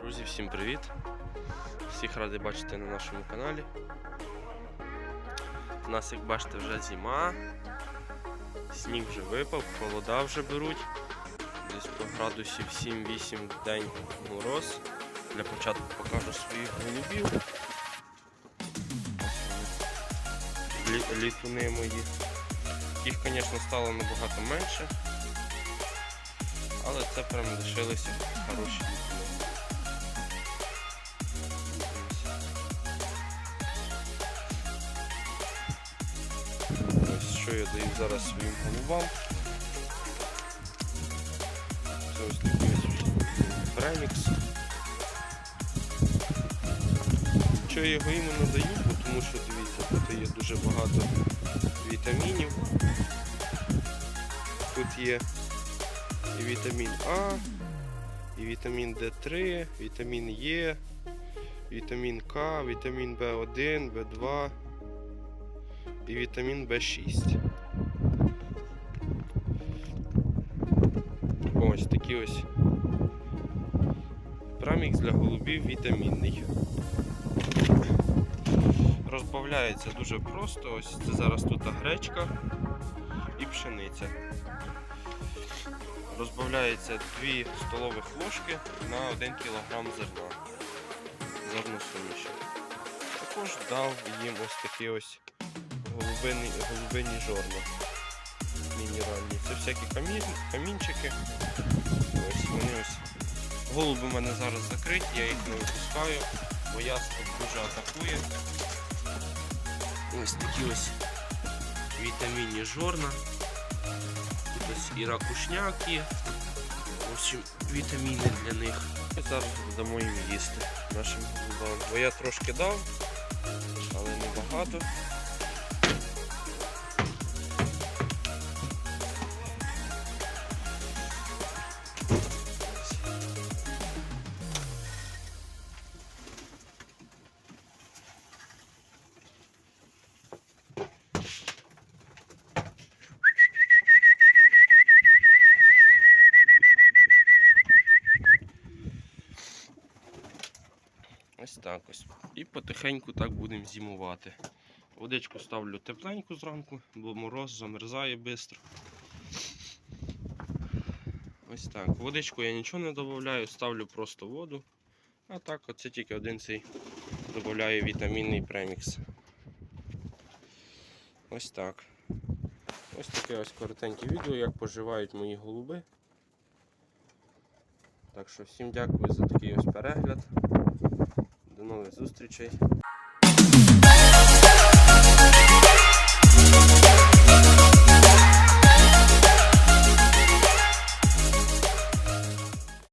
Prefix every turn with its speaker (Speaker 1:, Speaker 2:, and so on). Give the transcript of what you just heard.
Speaker 1: Друзі, всім привіт! Всіх радий бачити на нашому каналі. У нас, як бачите, вже зима, Сніг вже випав, холода вже беруть. Десь по градусів 7-8 в день мороз. Для початку покажу своїх голубів. Лі- літуни мої. Їх, звісно, стало набагато менше. Але це прям лишилися хороші літуни. Ось що я даю зараз своїм голубам. Це ось такий ось. Що я його іменно даю, бо тому що дивіться, тут є дуже багато вітамінів. Тут є і вітамін А, і вітамін D3, вітамін Е, вітамін К, вітамін В1, В2 і вітамін В6. Ось такий ось прамікс для голубів вітамінний. Розбавляється дуже просто. Ось це зараз тут гречка і пшениця. Розбавляється 2 столових ложки на 1 кг зерна. Зерно суміші. Також дав їм ось такі ось голубині, голубині жорна мінеральні. Це всякі камін, камінчики. Ось вони ось. Голуби в мене зараз закриті, я їх не випускаю, бо ястреб дуже атакує. Ось такі ось вітамінні жорна. Тут ось і ракушняк є. В общем, вітаміни для них. І зараз дамо їм їсти нашим голубам. Бо я трошки дав, але не багато. Ось так ось. І потихеньку так будемо зимувати. Водичку ставлю тепленьку зранку, бо мороз замерзає швидко. Ось так. Водичку я нічого не додаю, ставлю просто воду. А так, оце тільки один цей додаю вітамінний премікс. Ось так. Ось таке ось коротеньке відео, як поживають мої голуби. Так що всім дякую за такий ось перегляд. Нових зустрічей.